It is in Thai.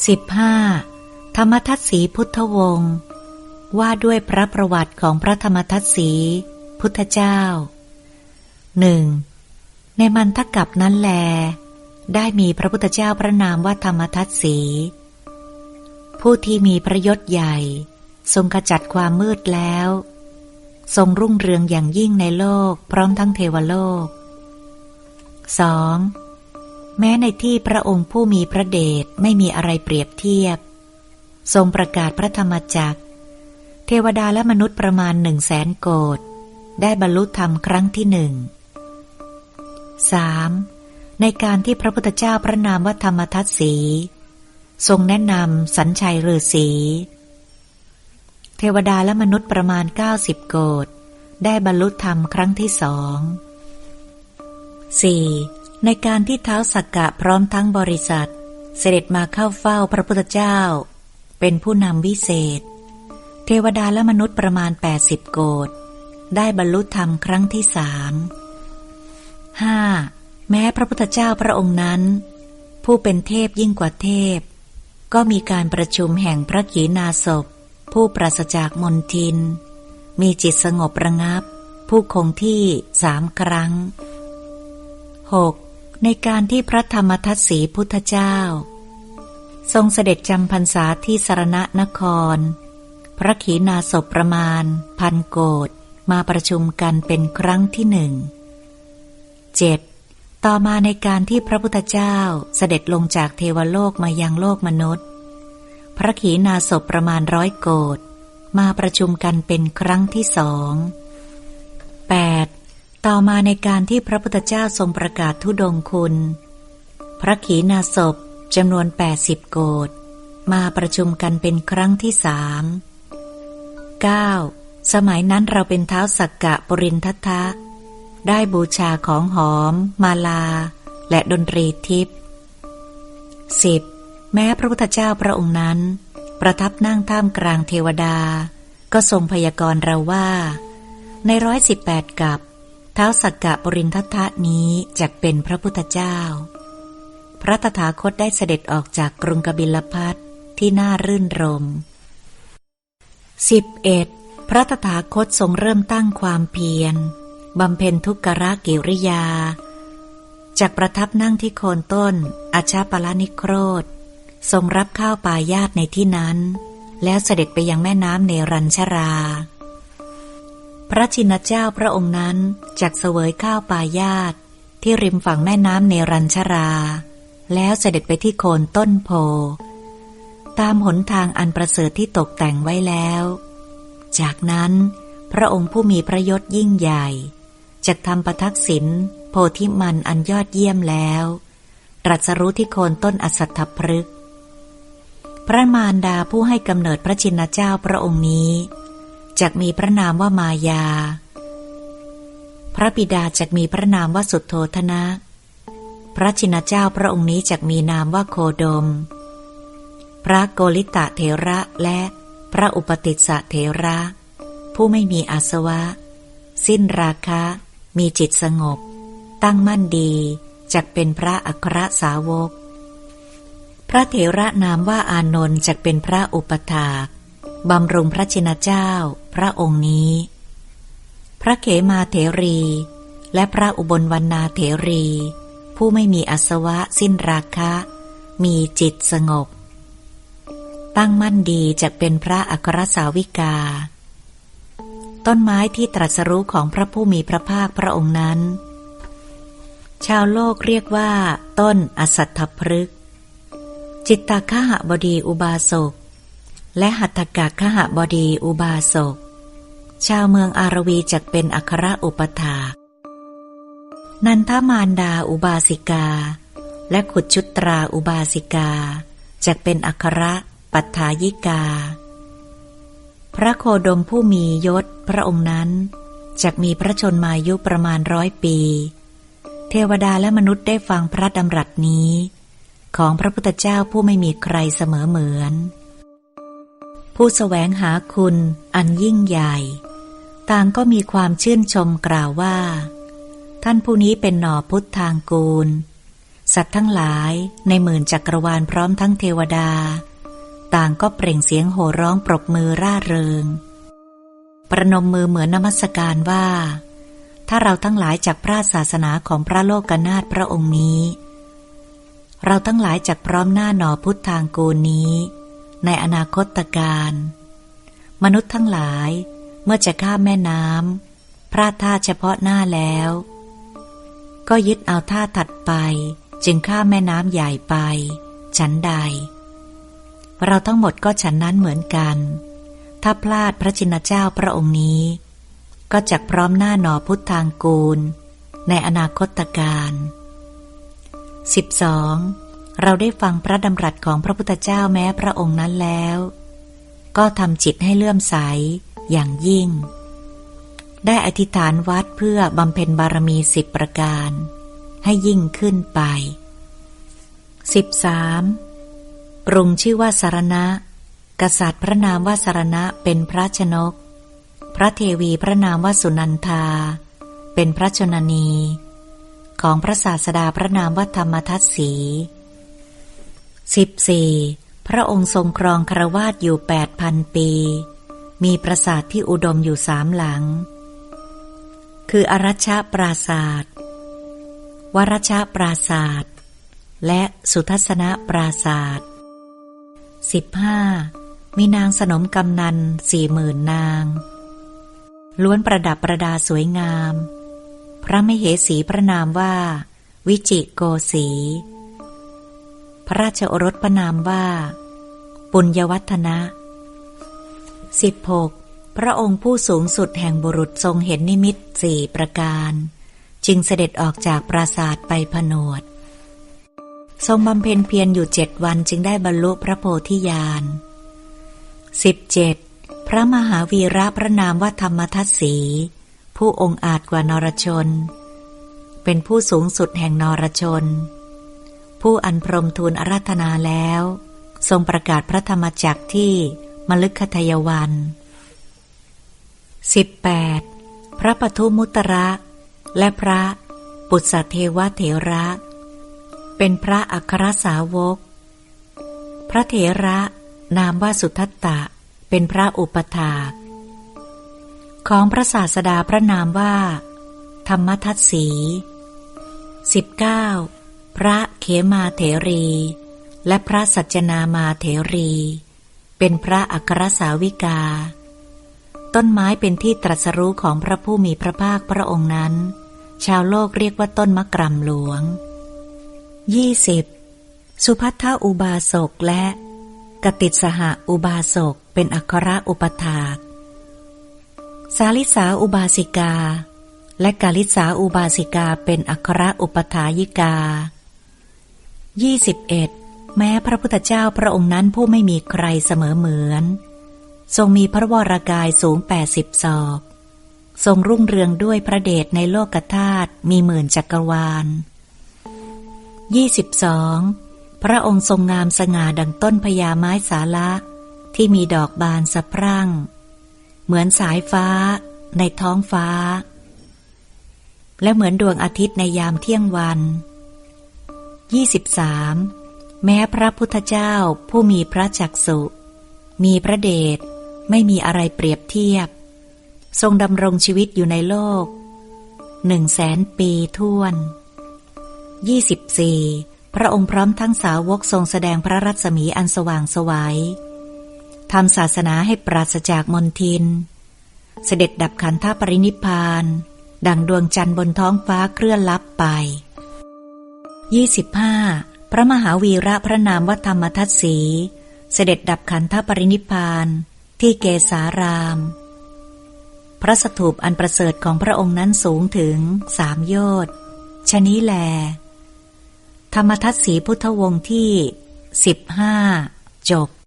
15. ธรรมทัตสีพุทธวงศ์ว่าด้วยพระประวัติของพระธรรมทัตสีพุทธเจ้าหนึ่งในมันทกับนั้นแล ได้มีพระพุทธเจ้าพระนามว่าธรรมทัตสี ผู้ที่มีพระยศใหญ่ ทรงขจัดความมืดแล้ว ทรงรุ่งเรืองอย่างยิ่งในโลกพร้อมทั้งเทวโลก 2. แม้ในที่พระองค์ผู้มีพระเดชไม่มีอะไรเปรียบเทียบ ทรงประกาศพระธรรมจักร เทวดาและมนุษย์ประมาณหนึ่งแสนโกดได้บรรลุธรรมครั้งที่หนึ่ง 3. ในการที่พระพุทธเจ้าพระนามว่าธรรมทัตสี ทรงแนะนำสัญชัยฤาษีเทวดาและมนุษย์ประมาณ 90 โกดได้บรรลุธรรมครั้งที่สอง 4. ในการที่เท้าสักกะพร้อมทั้งบริษัท เสด็จมาเข้าเฝ้าพระพุทธเจ้า เป็นผู้นำวิเศษ เทวดาและมนุษย์ประมาณ 80 โกดได้บรรลุธรรมครั้งที่สาม 5. แม้พระพุทธเจ้าพระองค์นั้น ผู้เป็นเทพยิ่งกว่าเทพ ก็มีการประชุมแห่งพระขีณาสพ ผู้ปราศจากมนทิน มีจิตสงบระงับ ผู้คงที่สามครั้ง 6. ในการที่พระธรรมทัตสีพุทธเจ้า ทรงเสด็จจำพรรษาที่สรณะนคร พระขีณาสพประมาณ พันโกดมาประชุมกันเป็นครั้งที่หนึ่ง 7. ต่อมาในการที่พระพุทธเจ้าเสด็จลงจากเทวโลกมายังโลกมนุษย์ พระขีณาสพประมาณร้อยโกดมาประชุมกันเป็นครั้งที่สอง ต่อมาในการที่พระพุทธเจ้าทรงประกาศทุดงคุณ พระขีณาสพจำนวน 80 โกดมาประชุมกันเป็นครั้งที่สาม 9. สมัยนั้นเราเป็นเท้าสักกะปรินทัตทะ ได้บูชาของหอม มาลา และดนตรีทิพย์สิบแม้พระพุทธเจ้าพระองค์นั้น ประทับนั่งท่ามกลางเทวดา ก็ทรงพยากรณ์เราว่า ในร้อยสิบแปดกับ ท้าสักกะปรินทัตะนี้จะเป็นพระพุทธเจ้า พระตถาคตได้เสด็จออกจากกรุงกบิลพัทที่น่ารื่นรมสิบเอ็ดพระตถาคตทรงเริ่มตั้งความเพียรบำเพ็ญทุกขะกิริยา จากประทับนั่งที่โคนต้นอาชาปลานิโครธ ทรงรับข้าวปายาตในที่นั้น แล้วเสด็จไปยังแม่น้ำเนรัญชรา พระชินเจ้าพระองค์นั้นจากเสวยข้าวปายาตที่ริมฝั่งแม่น้ำเนรัญชรา แล้วเสด็จไปที่โคนต้นโพ ตามหนทางอันประเสริฐที่ตกแต่งไว้แล้ว จากนั้นพระองค์ผู้มีพระยศยิ่งใหญ่จะทำประทักษิณโพธิมันอันยอดเยี่ยมแล้ว ตรัสรู้ที่โคนต้นอสัตถพฤกษ์พระมารดาผู้ให้กำเนิดพระชินเจ้าพระองค์นี้ จะมีพระนามว่ามายา พระบิดาจะมีพระนามว่าสุดโทธนะ พระชินเจ้าพระองค์นี้จะมีนามว่าโคดม พระโกริตะเถระและพระอุปติสสะเถระ ผู้ไม่มีอาสวะ สิ้นราคะ มีจิตสงบ ตั้งมั่นดีจักเป็นพระอัครสาวก พระเถระนามว่าอานนท์จักเป็นพระอุปถาก บำรุงพระชินเจ้า พระองค์นี้ พระเขมาเถรี และพระอุบลวรรณาเถรี ผู้ไม่มีอสวะสิ้นราคะ มีจิตสงบ ตั้งมั่นดีจะเป็นพระอัครสาวิกา ต้นไม้ที่ตรัสรู้ของพระผู้มีพระภาคพระองค์นั้น ชาวโลกเรียกว่า ต้นอสัตถพฤกจิตตาคหบดีอุบาสก และหัตถกะขหบดีอุบาสก ชาวเมืองอารวีจักเป็นอัครอุปถานันทมารดาอุบาสิกา และขุดชุตราอุบาสิกาจักเป็นอัครปัฏฐายิกา พระโคดมผู้มียศพระองค์นั้นจะมีพระชนมายุประมาณร้อยปี เทวดาและมนุษย์ได้ฟังพระดำรัสนี้ ของพระพุทธเจ้าผู้ไม่มีใครเสมอเหมือน ผู้สแสวงหาคุณอันยิ่งใหญ่ ต่างก็มีความชื่นชมกล่าวว่า ท่านผู้นี้เป็นหน่อพุทธทางกูล สัตว์ทั้งหลายในหมื่นจักรวาลพร้อมทั้งเทวดา ต่างก็เปล่งเสียงโห่ร้องปรบมือร่าเริง ประนมมือเหมือนนมัสการว่า ถ้าเราทั้งหลายจากพระศาสนาของพระโลกนาถพระองค์นี้ เราทั้งหลายจากพร้อมหน้าหนอพุทธทางกูลนี้ ในอนาคตการ มนุษย์ทั้งหลายเมื่อจะข้ามแม่น้ำพลาดท่าเฉพาะหน้าแล้ว ก็ยึดเอาท่าถัดไป จึงข้ามแม่น้ำใหญ่ไป ฉันใด เราทั้งหมดก็ฉันนั้นเหมือนกัน ถ้าพลาดพระชินเจ้าพระองค์นี้ ก็จักพร้อมหน้าหนอพุทธทางกูล ในอนาคตการ 12. เราได้ฟังพระดำรัสของพระพุทธเจ้าแม้พระองค์นั้นแล้ว ก็ทำจิตให้เลื่อมใสอย่างยิ่ง ได้อธิษฐานวัดเพื่อบำเพ็ญบารมีสิบประการ ให้ยิ่งขึ้นไป 13. ปรุงชื่อว่าสารณะ กษัตริย์พระนามว่าสารณะเป็นพระชนก พระเทวีพระนามว่าสุนันทา เป็นพระชนนี ของพระศาสดาพระนามว่าธรรมทัตสี 14. พระองค์ทรงครองครวาสอยู่แปดพันปี มีปราสาทที่อุดมอยู่สามหลัง คืออรัชชะปราศาสตร์วรชปราศาสตร์และสุทัศนปราศาสตร์สิบห้ามีนางสนมกำนันสี่หมื่นนาง ล้วนประดับประดาสวยงาม พระมเหสีพระนามว่า วิจิโกสี พระราชโอรสพระนามว่า ปุญญวัฒนะสิบหกพระองค์ผู้สูงสุดแห่งบุรุษทรงเห็นนิมิตสี่ประการ จึงเสด็จออกจากปราสาทไปผนวด ทรงบำเพ็ญเพียรอยู่เจ็ดวันจึงได้บรรลุพระโพธิญาณสิบเจ็ดพระมหาวีระพระนามว่าธรรมทัศสี ผู้องค์อาจกว่านรชน เป็นผู้สูงสุดแห่งนรชน ผู้อันพรมทูลอาราธนาแล้ว ทรงประกาศพระธรรมจักรที่มลึกคทยวัน 18. พระปทุมุตระและพระปุษเทวเถระ เป็นพระอัครสาวก พระเถระนามว่าสุทัตตะ เป็นพระอุปถาของพระศาสดาพระนามว่า ธรรมทัตสี 19. พระเขมาเถรี และพระสัจนามาเถรี เป็นพระอัครสาวิกา ต้นไม้เป็นที่ตรัสรู้ของพระผู้มีพระภาคพระองค์นั้น ชาวโลกเรียกว่าต้นมะกรำหลวง 20. สุพัทธอุบาสกและกติสหอุบาสกเป็นอัครอุปถาก สาลิสาอุบาสิกา และกาลิสาอุบาสิกาเป็นอัครอุปถายิกา 21. แม้พระพุทธเจ้าพระองค์นั้นผู้ไม่มีใครเสมอเหมือน ทรงมีพระวรากายสูงแปดสิบศอก ทรงรุ่งเรืองด้วยพระเดชในโลกธาตุมีหมื่นจักรวาล 22. พระองค์ทรงงามสง่าดังต้นพญาไม้สาละ ที่มีดอกบานสะพรั่ง เหมือนสายฟ้า ในท้องฟ้า และเหมือนดวงอาทิตย์ในยามเที่ยงวัน 23. แม้พระพุทธเจ้าผู้มีพระจักสุ มีพระเดชไม่มีอะไรเปรียบเทียบ ทรงดำรงชีวิตอยู่ในโลกหนึ่งแสนปีท่วน 24. พระองค์พร้อมทั้งสาวกทรงแสดงพระรัศมีอันสว่างสวยัยทำศาสนาให้ปราศจากมนทิน เสด็จดับขันธปรินิพาน ดังดวงจันทร์บนท้องฟ้าเคลื่อนลับไป 25. พระมหาวีระพระนามวัธรรมทัตสี เสด็จดับขันธปรินิพานที่เกสาราม พระสถูปอันประเสริฐของพระองค์นั้นสูงถึงสามโยชน์ชนี้แล ธรรมทัตสีพุทธวงศ์ที่สิบห้าจบ